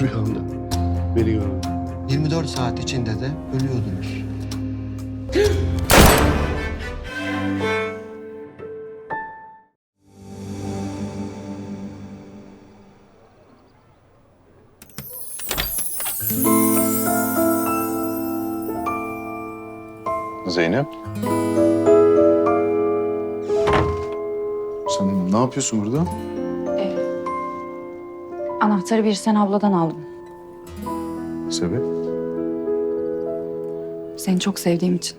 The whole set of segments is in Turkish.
Rüyamda beni gördün. 24 saat içinde de ölüyordunuz. Zeynep. Sen ne yapıyorsun burada? Anahtarı bir sen abladan aldım. Sebep? Seni çok sevdiğim için.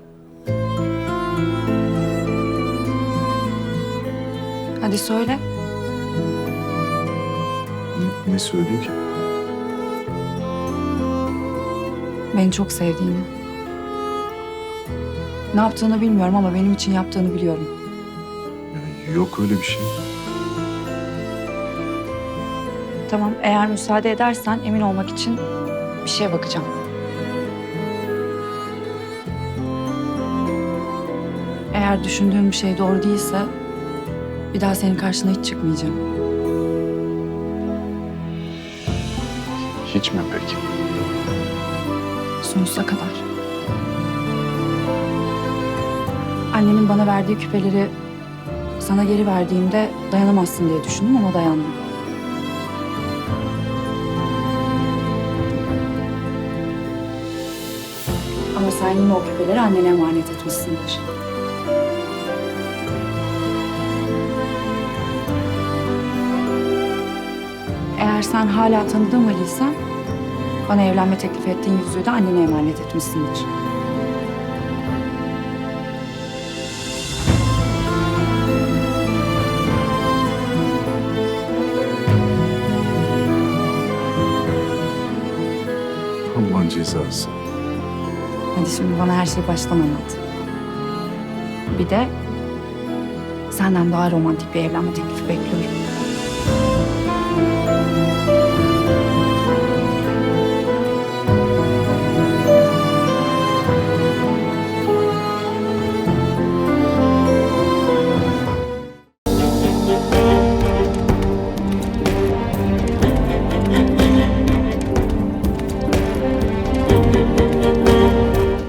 Hadi söyle. Ne, ne söyleyeyim ki? Beni çok sevdiğini. Ne yaptığını bilmiyorum ama benim için yaptığını biliyorum. Ya yok öyle bir şey. Tamam, eğer müsaade edersen emin olmak için bir şeye bakacağım. Eğer düşündüğüm bir şey doğru değilse bir daha senin karşına hiç çıkmayacağım. Hiç mi peki? Sonsuza kadar. Annenin bana verdiği küpeleri sana geri verdiğimde dayanamazsın diye düşündüm ama dayandım. Ama sen yine o küpeleri annene emanet etmişsindir. Eğer sen hala tanıdığım Ali'ysen bana evlenme teklif ettiğin yüzüğü de annene emanet etmişsindir. Allah'ın cezası. Hadi şimdi bana her şeyi baştan anlat. Bir de senden daha romantik bir evlenme teklifi bekliyorum.